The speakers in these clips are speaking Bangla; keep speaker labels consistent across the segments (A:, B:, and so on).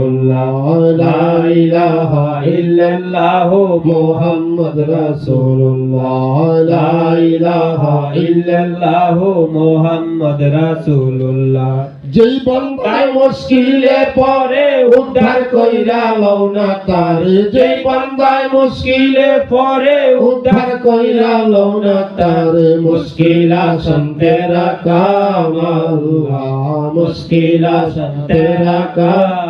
A: রাসূলুল্লাহ লা ইলাহা ইল্লাল্লাহু মুহাম্মদ রাসূলুল্লাহ লা ইলাহা ইল্লাল্লাহু মুহাম্মদ রাসূলুল্লাহ। যেই বন্দায় মুশকিলে পড়ে উদ্ধার কইরা লও না তার। যেই বন্দায় মুশকিলে পড়ে উদ্ধার কইরা লও না তার। মুশকিল আসান তেরা কাম আল্লাহ মুশকিল আসান তেরা কাম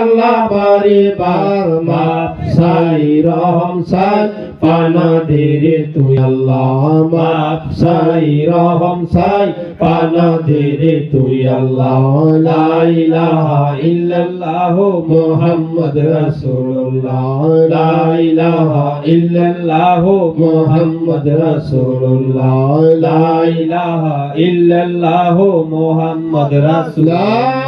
A: আল্লাহ বারে বার সাই রহম, সাই পানা দে রে তুই আল্লাহ মাপ সাই রহম, সাই পানা দে রে তুই আল্লাহ। লা ইলাহা ইল্লাল্লাহ মুহাম্মদ রাসূলুল্লাহ। লা ইলাহা ইল্লাল্লাহ মুহাম্মদ রাসূলুল্লাহ। লা ইলাহা ইল্লাল্লাহ মুহাম্মদ রাসূলুল্লাহ।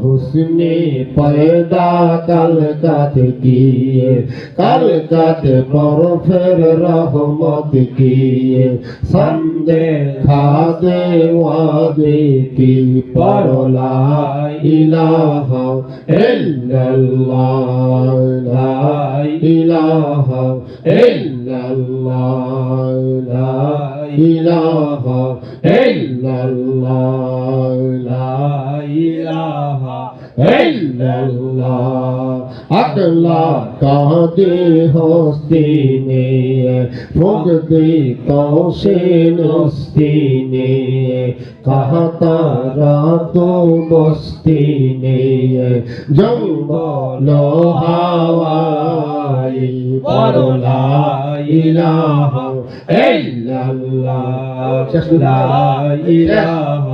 A: হুসনে পয়দা কালকাত কিয়ে, কালকাত পর ফের রহমত কিয়ে। সন্দে খাদে ওয়াদে কি পরলা ইলাহা ইল্লাল্লাহ, লা ইলাহা ইল্লাল্লাহ, লা ইলাহা ইল্লাল্লাহ। अगला कहते हस्ती ने भोगते कौशन हस्ती ने कहता रातो बस्ती ने जंगल हवाई बरला इलाहा इल्लल्लाह ला इलाहा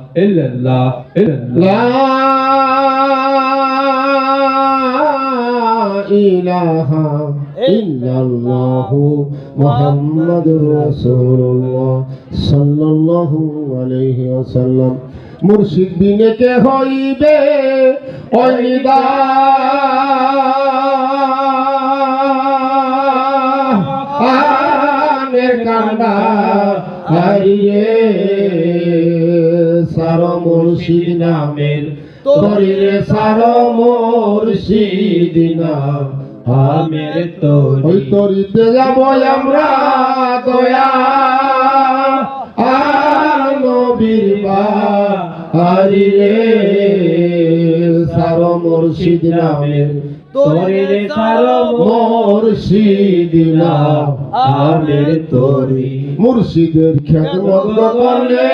A: ইল্লাল্লাহ ইলাহা ইল্লাল্লাহু মুহাম্মাদুর রাসূলুল্লাহ সাল্লাল্লাহু আলাইহি ওয়াসাল্লাম। মুর্শিদ বিনে কে হইবে আনের কান্দা হারিয়ে সার মুর্শিদ নামের তরিরে সার মুর্শিদ নাম। আমের তরি। ওই তরিতে যাব আমরা দয়া। আর নবীর বা হারিয়ে সার মুর্শিদ নামের সার মুর্শিদ নাম। আমের তরি। মুর্শিদের খ্যাতমত করলে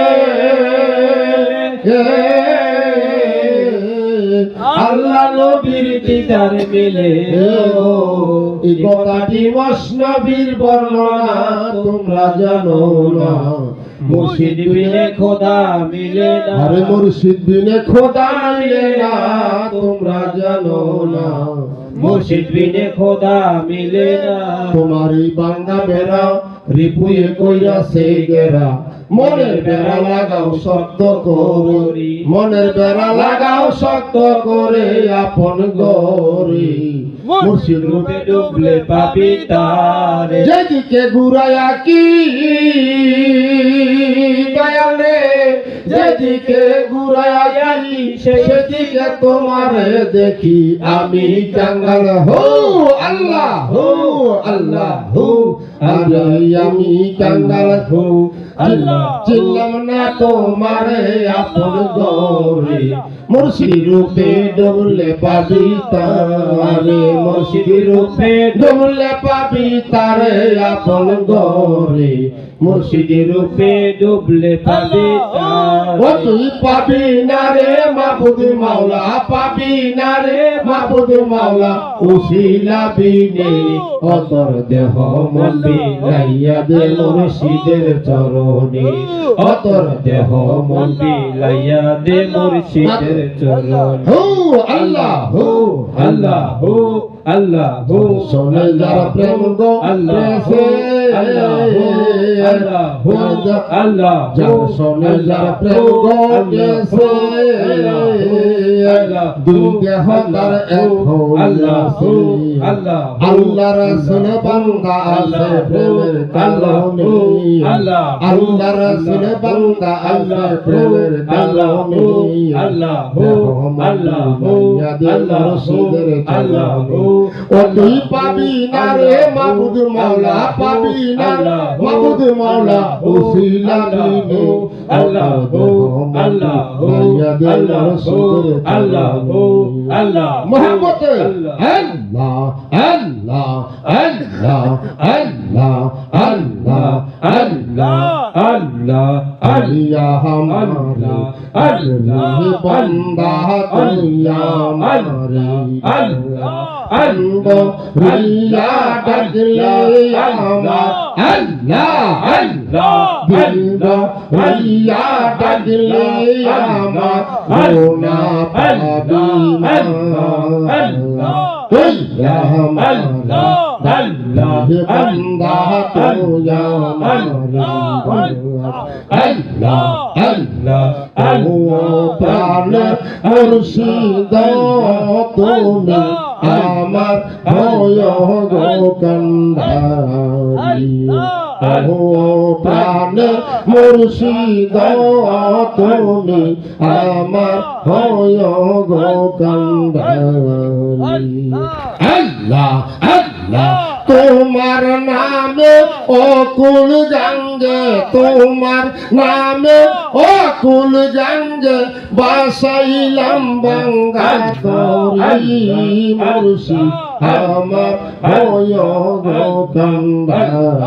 A: আল্লাহ নবীর দিদার মিলে এই কথাটি মসনবীর বর্ণনা তোমরা জানো না। মুর্শিদ বিনে খোদা মিলে না। আরে মুর্শিদ বিনে খোদা মিলে না তোমরা জানো না।
B: মুর্শিদ বিনে খোদা মিলে না।
A: তোমারই বান্দা বেড়া রিপুয়ে কইরাছে গেরা। মনের বেড়া লাগাও শক্ত করে। মনের বেড়া লাগাও শক্ত করে আপন গরি। মুর্শিদ রূপে
B: ডুবলে পাবি তারে।
A: যেদিকে ঘুরায়া কি দয়ালে যেদিকে ঘুরায়া কি সেদিকে তোমারে দেখি আমি কাঙ্গাল হো আল্লাহ হো আল্লাহ হো। আমি হো। আল্লাহ। চিনলাম না তোমারে আপন গরে মুর্শিদ রূপে ডবলে পাবি তারে। রূপে ডবলে পাবি তারে আপন গরে মুর্শিদ রূপে
B: ডুবলে পাবি
A: ও তুই পাবি না রে মাহবুদ মাওলা পাবি না রে মাহবুদ মাওলা। উসিলা বিনে অতর দেহ মন বিলাইয়া দে মুর্শিদের চরণে অতর দেহ মন
B: বিলাইয়া দে মুর্শিদের চরণ।
A: হু আল্লাহ। হু
B: আল্লাহ। হু আল্লাহ। হু
A: সোনে প্রেম গো
B: আল্লাহ। আল্লাহ
A: যার সোনে যারা প্রেম গো গেছে দুই এক
B: আল্লাহ আল্লাহ
A: পাবি না রে মাবুদ মাওলা পাবি وسيلة وخذ مولاه وسيلة منه
B: الله الله الله الله الله محبته الله الله الله
A: الله আল্লাহ আল্লাহ আল্লাহ আল্লাহ আল্লাহ হামারা আল্লাহ বান্দা তুল্লা মারা
B: আল্লাহ
A: আল্লাহ আল্লাহ তাজলা আমার আল্লাহ আল্লাহ আল্লাহ আল্লাহ তাজলা আমার গোনা পাবি আল্লাহ আল্লাহ আল্লাহ अभिबंधा पूजा अल्लाह अल्लाह अल्लाह प्राण मुर्शिद तुम আমার ভয় গন্ধি আহো প্রাণ মুর্শিদ তুমি আমার ভয় গন্ধি আল্লাহ আল্লাহ তোমার নামে অকুল গঙ্গে তোমার নামে অকুল গঙ্গে বাসাইলাম বঙ্গা করি মুর্শি আমার কন্দারি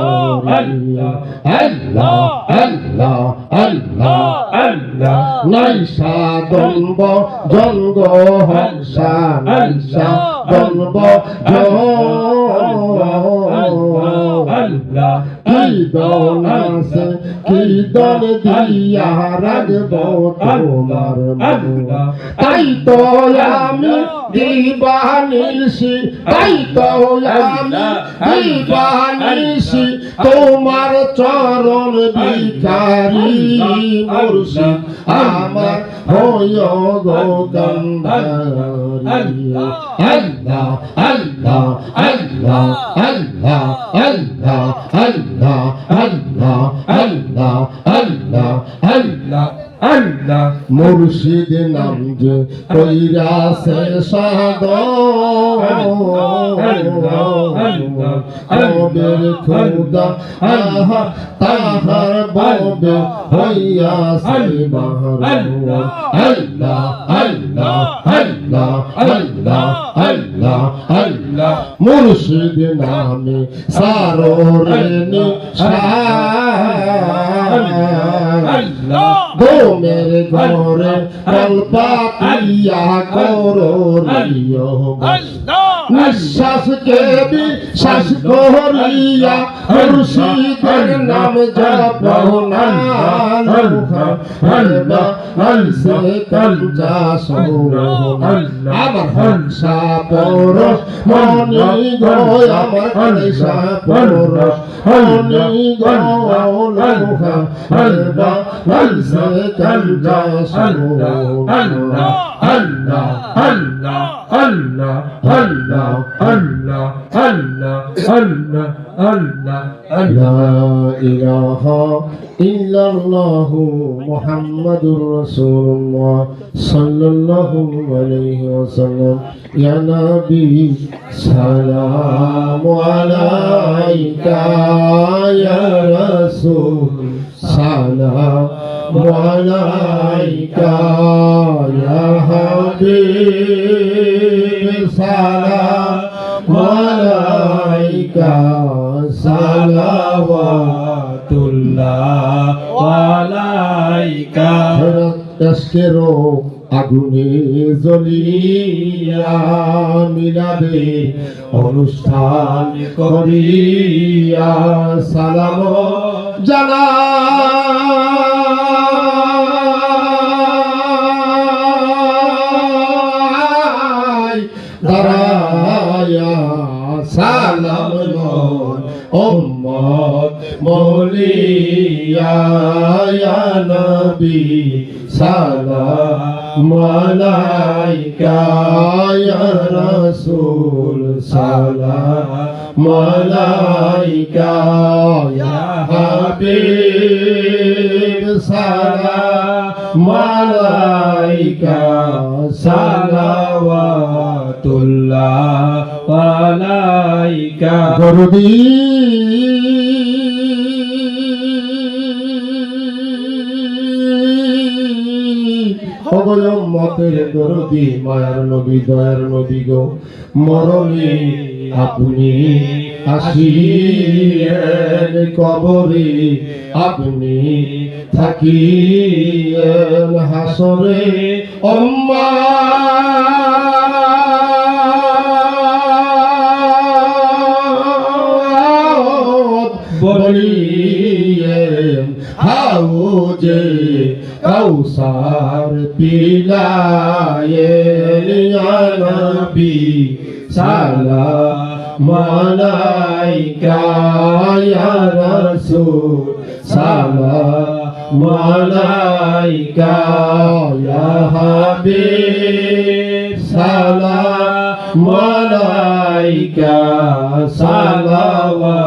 A: আল্লাহ আল্লাহ আল্লাহ
B: আল্লাহ
A: নাইসা দম্ব জঙ্গ হংসা নাইসা দম্ব
B: আল্লাহ
A: কি আছে দিয়া রাখব তোমার তাই তো আমি দিবানিসি তাই তো আমি দিবানিসি তোমার চরণ ভিখারি মুর্শিদ। আমার হয় গো গন্ধারি আল্লাহ আল্লাহ আল্লাহ আল্লাহ আল্লাহ আল্লাহ আল্লাহ আল্লাহ আল্লাহ আল্লাহ
B: আল্লাহ।
A: মুর্শিদ নাম যে কইরাছে সাদ কবের খুদা আহা তাহার ববে হইয়াছে মাহরুম আল্লাহ আল্লাহ আল্লাহ আল্লাহ আল্লাহ আল্লাহ। মুর্শিদ নামে সারো রে
B: আল্লাহ
A: মনের ঘরে কল্পা পিয়া
B: করো
A: নিঃশ্বাসকে বি শ্বাস করিয়া মুর্শিদের নাম জপ না। আমার হংসা পরশ, মনি গো, আমার হংসা পরশ, মনি হংসা هلا صلوا
B: هلا هلا هلا هلا هلا هلا هلا هلا هلا
A: لا إله إلا الله محمد رسول الله صلى الله عليه وسلم يا نبي سلام عليك يا رسول سلام عليك يا حبيب سلام عليك
B: সালাওয়াতুল্লাহ আলাইকা
A: আজকেরও আগুনে জ্বলিয়া মিলাবে অনুষ্ঠান করিয়া সালাম জানাই উম্মত মৌলিয়া নবী সালাম আলাইকা ইয়া রাসূল সালাম আলাইকা ইয়া হাবিব সালাম আলাইকা
B: সালাওয়াতুল্লাহ আলাইকা
A: দরদি মতের দরদি মায়ার নবী, দয়ার নবী গো। মরণে আপনি আসিয়েন কবরে, আপনি থাকিয়েন হাসরে। অম্মা বলিয়ে হাও যে কৌসার পিলায়ে নবী সালা মালাইকা ইয়া রাসূল। সালা মালাইকা ইয়া হাবিব। সালা মালাইকা সালাওয়া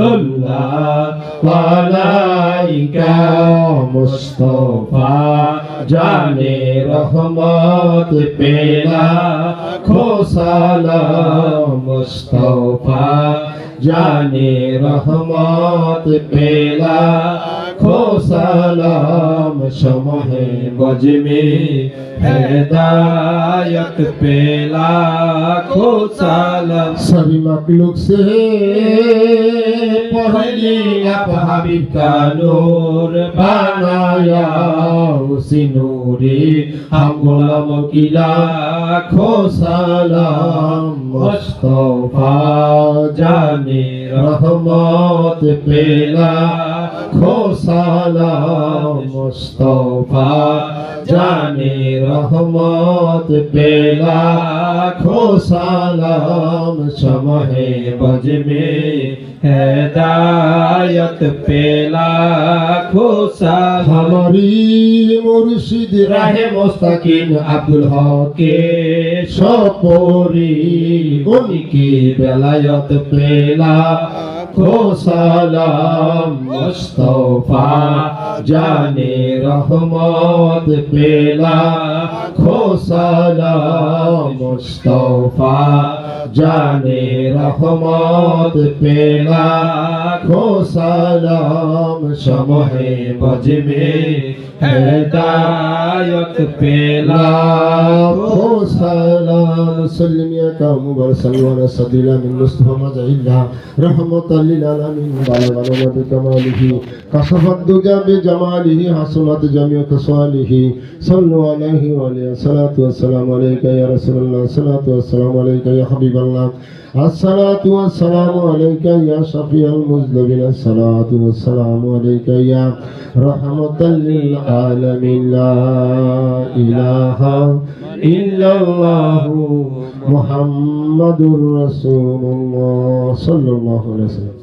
A: الله وعليك مصطفى جاني رحمت پیلا کھو سلام مصطفى جاني رحمت پیلا লাখো সালাম সমহে
B: বজমে হেদায়ত পে লাখো সালাম।
A: সবি মখলুক সে পহলে আপ হাবিব কা নূর বানায়া, উসি নূরে হাম গোলাম কি লাখো সালাম। মুস্তফা জানে রহমত পেলা লাখো সালাম মুস্তফা জানি রহমত পেলা লাখো সালাম সমহে বজমে
B: হেদায়ত পেলা লাখো সালাম।
A: হমারি মুর্শিদ রাহে মোস্তাকিন আব্দুল হকে সপরি গনিকে বেলায়ত পেলা লাখো সালাম মুস্তফা জানে রহমত পেলা। খো সালাম মুস্তফা। জানে রহমত পেলা খো সালাম সমহে বজমে
B: হেদায়ত পেলা।
A: খো সালাম সলমিয়াত মুবার সালওয়ার সাদিলা মিন মুস্তাফা মাজাহিল্লাহ রহমতাল লিল আলামিন, বালা বালা বিকামালিহি কাসাফাত দুজা বিজামালিহি হাসনাত জামিউ কসালিহি সাল্লাল্লাহু আলাইহি ওয়া আলিহি সালাতু ওয়া সালামু আলাইকা ইয়া রাসূলুল্লাহ, সালাতু ওয়া সালামু আলাইকা ইয়া হাবিব। বললাম আসসালাতু আসসালামু আলাইকা ইয়া শাফিয়াল মুজলিমিন। আসসালাতু আসসালামু আলাইকা ইয়া রাহমাতাল লিল আলামিন। লা ইলাহা ইল্লাল্লাহু মুহাম্মাদুর রাসূলুল্লাহ। সাল্লাল্লাহু আলাইহি ওয়াসাল্লাম।